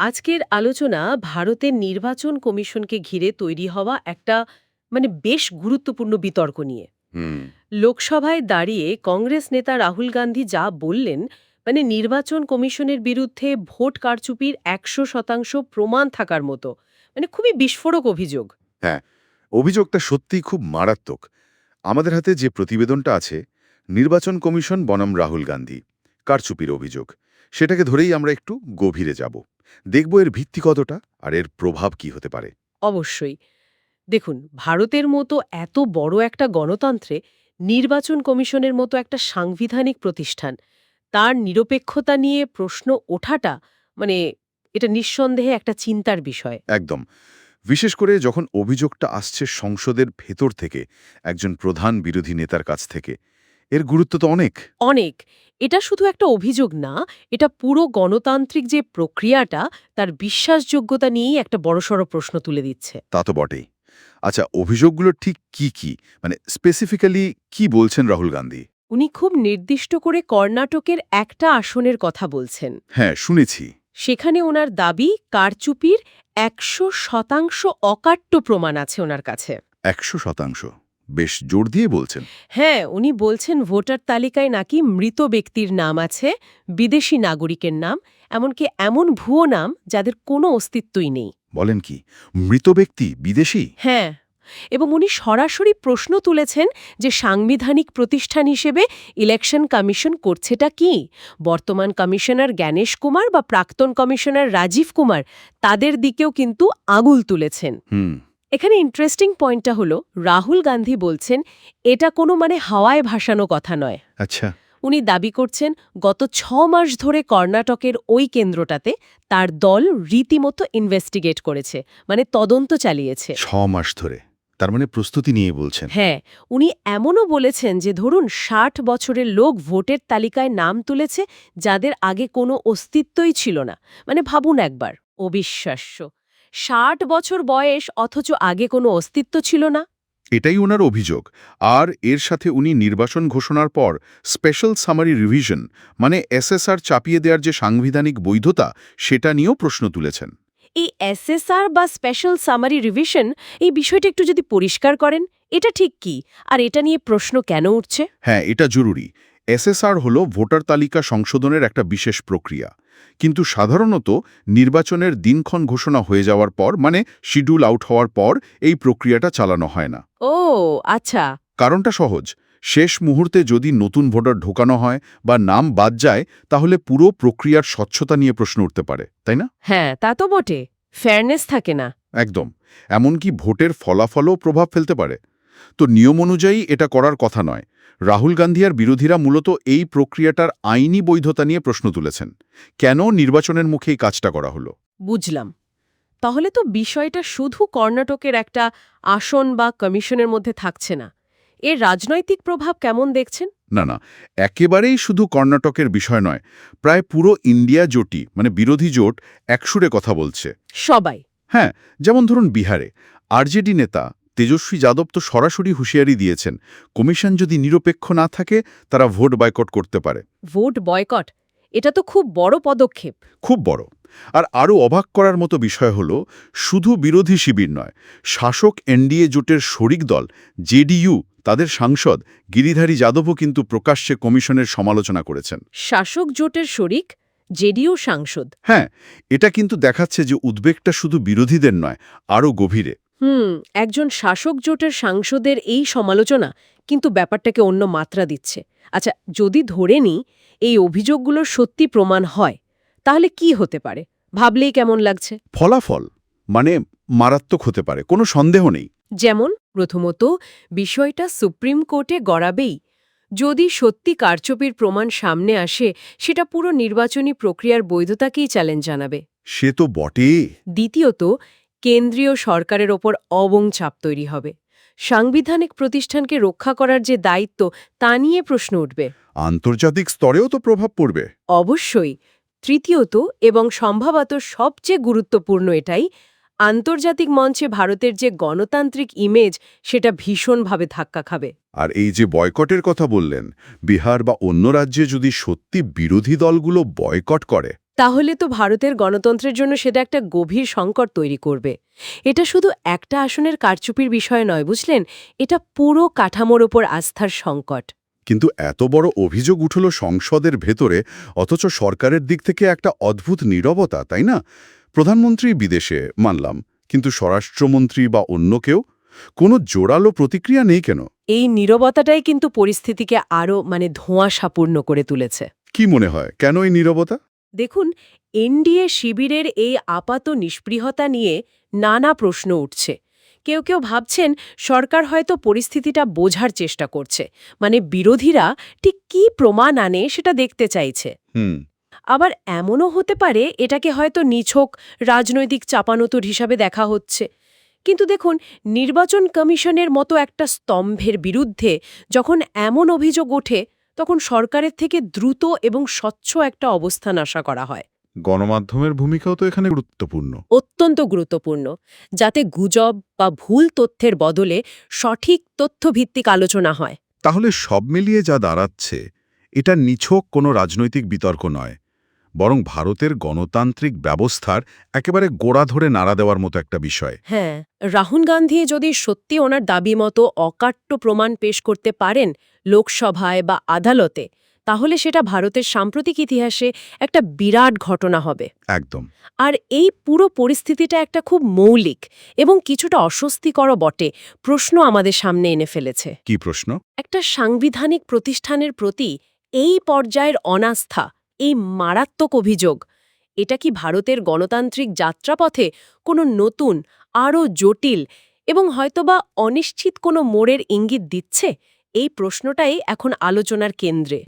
আজকের আলোচনা ভারতের নির্বাচন কমিশনকে ঘিরে তৈরি হওয়া একটা মানে বেশ গুরুত্বপূর্ণ বিতর্ক নিয়ে। লোকসভায় দাঁড়িয়ে কংগ্রেস নেতা রাহুল গান্ধী যা বললেন মানে নির্বাচন কমিশনের বিরুদ্ধে ভোট কারচুপির একশো শতাংশ প্রমাণ থাকার মতো মানে খুবই বিস্ফোরক অভিযোগ। হ্যাঁ অভিযোগটা সত্যিই খুব মারাত্মক। আমাদের হাতে যে প্রতিবেদনটা আছে নির্বাচন কমিশন বনাম রাহুল গান্ধী কারচুপির অভিযোগ। সেটাকে ধরেই আমরা একটু গভীরে যাব। দেখব এর ভিত্তি কতটা আর এর প্রভাব কি হতে পারে। অবশ্যই। দেখুন ভারতের মতো এত বড় একটা গণতন্ত্রে নির্বাচন কমিশনের মতো একটা সাংবিধানিক প্রতিষ্ঠান তার নিরপেক্ষতা নিয়ে প্রশ্ন ওঠাটা মানে এটা নিঃসন্দেহে একটা চিন্তার বিষয়। একদম। বিশেষ করে যখন অভিযোগটা আসছে সংসদের ভেতর থেকে একজন প্রধান বিরোধী নেতার কাছ থেকে এর গুরুত্ব তো অনেক। অনেক। এটা শুধু একটা অভিযোগ না এটা পুরো গণতান্ত্রিক যে প্রক্রিয়াটা তার বিশ্বাসযোগ্যতা নিয়েই একটা বড়সড় প্রশ্ন তুলে দিচ্ছে। তা তো বটেই। আচ্ছা অভিযোগগুলো ঠিক কি কি? মানে স্পেসিফিক্যালি কি বলছেন রাহুল গান্ধী? উনি খুব নির্দিষ্ট করে কর্ণাটকের একটা আসনের কথা বলছেন। হ্যাঁ শুনেছি। সেখানে ওনার দাবি কারচুপির একশো শতাংশ অকাট্য প্রমাণ আছে ওনার কাছে। একশো শতাংশ। বেশ জোর দিয়ে বলছেন। হ্যাঁ উনি বলছেন ভোটার তালিকায় নাকি মৃত ব্যক্তির নাম আছে বিদেশি নাগরিকের নাম এমনকি এমন ভুয়ো নাম যাদের কোনো অস্তিত্বই নেই। বলেন কি মৃত ব্যক্তি বিদেশি? হ্যাঁ এবং উনি সরাসরি প্রশ্ন তুলেছেন যে সাংবিধানিক প্রতিষ্ঠান হিসেবে ইলেকশন কমিশন করছেটা কি? বর্তমান কমিশনার জ্ঞানেশ কুমার বা প্রাক্তন কমিশনার রাজীব কুমার তাদের দিকেও কিন্তু আগুল তুলেছেন। হুম। এখানে ইন্টারেস্টিং পয়েন্টটা হলো রাহুল গান্ধী বলছেন এটা কোনো মানে হাওয়ায় ভাসানো কথা নয়। আচ্ছা। উনি দাবি করছেন গত ছ মাস ধরে কর্ণাটকের ওই কেন্দ্রটাতে তার দল রীতিমতো ইনভেস্টিগেট করেছে মানে তদন্ত চালিয়েছে। ছ মাস ধরে? তার মানে প্রস্তুতি নিয়ে বলছেন? হ্যাঁ উনি এমনও বলেছেন যে ধরুন ষাট বছরের লোক ভোটের তালিকায় নাম তুলেছে যাদের আগে কোনো অস্তিত্বই ছিল না। মানে ভাবুন একবার অবিশ্বাস্য। ষাট বছর বয়স অথচ আগে কোনো অস্তিত্ব ছিল না? এটাই ওনার অভিযোগ। আর এর সাথে উনি নির্বাচন ঘোষণার পর স্পেশাল সামারি রিভিশন মানে এসএসআর চাপিয়ে দেওয়ার যে সাংবিধানিক বৈধতা সেটা নিয়েও প্রশ্ন তুলেছেন। এই এসএসআর বা স্পেশাল সামারি রিভিশন এই বিষয়টা একটু যদি পরিষ্কার করেন এটা ঠিক কি? আর এটা নিয়ে প্রশ্ন কেন উঠছে? হ্যাঁ এটা জরুরি। এসএসআর হল ভোটার তালিকা সংশোধনের একটা বিশেষ প্রক্রিয়া। কিন্তু সাধারণত নির্বাচনের দিনক্ষণ ঘোষণা হয়ে যাওয়ার পর মানে শিডিউল আউট হওয়ার পর এই প্রক্রিয়াটা চালানো হয় না। ও আচ্ছা। কারণটা সহজ। শেষ মুহূর্তে যদি নতুন ভোটার ঢোকানো হয় বা নাম বাদ যায় তাহলে পুরো প্রক্রিয়ার স্বচ্ছতা নিয়ে প্রশ্ন উঠতে পারে তাই না? হ্যাঁ তা তো বটে। ফেয়ারনেস থাকে না। একদম। এমনকি ভোটের ফলাফলও প্রভাব ফেলতে পারে। তো নিয়ম অনুযায়ী এটা করার কথা নয়। রাহুল গান্ধী আর বিরোধীরা মূলত এই প্রক্রিয়াটার আইনি বৈধতা নিয়ে প্রশ্ন তুলেছেন। কেন নির্বাচনের মুখে এই কাজটা করা হলো? বুঝলাম। তাহলে তো বিষয়টা শুধু কর্ণাটকের একটা আসন বা কমিশনের মধ্যে থাকছে না। এর রাজনৈতিক প্রভাব কেমন দেখছেন? না না একেবারেই শুধু কর্ণাটকের বিষয় নয়। প্রায় পুরো ইন্ডিয়া জোটই মানে বিরোধী জোট একসুরে কথা বলছে। সবাই। হ্যাঁ যেমন ধরুন বিহারে। আরজেডি নেতা তেজস্বী যাদব তো সরাসরি হুঁশিয়ারি দিয়েছেন কমিশন যদি নিরপেক্ষ না থাকে তারা ভোট বয়কট করতে পারে। Vote boycott? এটা তো খুব বড় পদক্ষেপ। খুব বড়। আর আরও অবাক করার মতো বিষয় হল শুধু বিরোধী শিবির নয় শাসক এনডিএ জোটের শরিক দল জেডিইউ তাদের সাংসদ গিরিধারী যাদবও কিন্তু প্রকাশ্যে কমিশনের সমালোচনা করেছেন। শাসক জোটের শরিক জেডিও সাংসদ। হ্যাঁ এটা কিন্তু দেখাচ্ছে যে উদ্বেগটা শুধু বিরোধীদের নয় আরও গভীরে। হুম একজন শাসক জোটের সাংসদের এই সমালোচনা কিন্তু ব্যাপারটাকে অন্য মাত্রা দিচ্ছে। আচ্ছা যদি ধরে নিই এই অভিযোগগুলোর সত্যি প্রমাণ হয় তাহলে কি হতে পারে? ভাবলেই কেমন লাগছে? ফলাফল মানে মারাত্মক হতে পারে কোনো সন্দেহ নেই। যেমন প্রথমত বিষয়টা সুপ্রিম কোর্টে গড়াবেই। যদি সত্যি কারচুপির প্রমাণ সামনে আসে সেটা পুরো নির্বাচনী প্রক্রিয়ার বৈধতাকেই চ্যালেঞ্জ জানাবে। সে তো বটে দ্বিতীয়ত কেন্দ্রীয় সরকারের ওপর অবং চাপ তৈরি হবে। সাংবিধানিক প্রতিষ্ঠানকে রক্ষা করার যে দায়িত্ব তা নিয়ে প্রশ্ন উঠবে। আন্তর্জাতিক স্তরেও তো প্রভাব পড়বে। অবশ্যই। তৃতীয়ত এবং সম্ভবত সবচেয়ে গুরুত্বপূর্ণ এটাই আন্তর্জাতিক মঞ্চে ভারতের যে গণতান্ত্রিক ইমেজ সেটা ভীষণভাবে ধাক্কা খাবে। আর এই যে বয়কটের কথা বললেন বিহার বা অন্য রাজ্যে যদি সত্যি বিরোধী দলগুলো বয়কট করে তাহলে তো ভারতের গণতন্ত্রের জন্য সেটা একটা গভীর সংকট তৈরি করবে। এটা শুধু একটা আসনের কারচুপির বিষয় নয় বুঝলেন? এটা পুরো কাঠামোর ওপর আস্থার সংকট। কিন্তু এত বড় অভিযোগ উঠল সংসদের ভেতরে অথচ সরকারের দিক থেকে একটা অদ্ভুত নীরবতা তাই না? প্রধানমন্ত্রী বিদেশে মানলাম কিন্তু স্বরাষ্ট্রমন্ত্রী বা অন্য কেউ? কোনো জোরালো প্রতিক্রিয়া নেই কেন? এই নীরবতাটাই কিন্তু পরিস্থিতিকে আরও মানে ধোঁয়াশাপূর্ণ করে তুলেছে। কি মনে হয়? কেন এই নীরবতা? দেখুন এনডিএ শিবিরের এই আপাত নিষ্পৃহতা নিয়ে নানা প্রশ্ন উঠছে। কেউ কেউ ভাবছেন সরকার হয়তো পরিস্থিতিটা বোঝার চেষ্টা করছে। মানে বিরোধীরা ঠিক কী প্রমাণ আনে সেটা দেখতে চাইছে। আবার এমনও হতে পারে এটাকে হয়তো নিছক রাজনৈতিক চাপানতুর হিসাবে দেখা হচ্ছে। কিন্তু দেখুন নির্বাচন কমিশনের মতো একটা স্তম্ভের বিরুদ্ধে যখন এমন অভিযোগ ওঠে তখন সরকারের থেকে দ্রুত এবং স্বচ্ছ একটা অবস্থান আশা করা হয়। গণমাধ্যমের ভূমিকাও তো এখানে গুরুত্বপূর্ণ। অত্যন্ত গুরুত্বপূর্ণ যাতে গুজব বা ভুল তথ্যের বদলে সঠিক তথ্যভিত্তিক আলোচনা হয়। তাহলে সব মিলিয়ে যা দাঁড়াচ্ছে এটা নিছক কোনো রাজনৈতিক বিতর্ক নয়। বরং ভারতের গণতান্ত্রিক ব্যবস্থার একেবারে গোড়া ধরে নাড়া দেওয়ার মতো একটা বিষয়। হ্যাঁ রাহুল গান্ধী যদি সত্যি ওনার দাবি মতো অকাট্য প্রমাণ পেশ করতে পারেন লোকসভায় বা আদালতে তাহলে সেটা ভারতের সাম্প্রতিক ইতিহাসে একটা বিরাট ঘটনা হবে। একদম। আর এই পুরো পরিস্থিতিটা একটা খুব মৌলিক এবং কিছুটা অস্বস্তিকর বটে প্রশ্ন আমাদের সামনে এনে ফেলেছে। কি প্রশ্ন? একটা সাংবিধানিক প্রতিষ্ঠানের প্রতি এই পর্যায়ের অনাস্থা এই মারাত্মক অভিযোগ। এটা কি ভারতের গণতান্ত্রিক যাত্রাপথে কোনো নতুন, আরও জটিল এবং হয়তোবা অনিশ্চিত কোনো মোড়ের ইঙ্গিত দিচ্ছে? এই প্রশ্নটাই এখন আলোচনার কেন্দ্রে।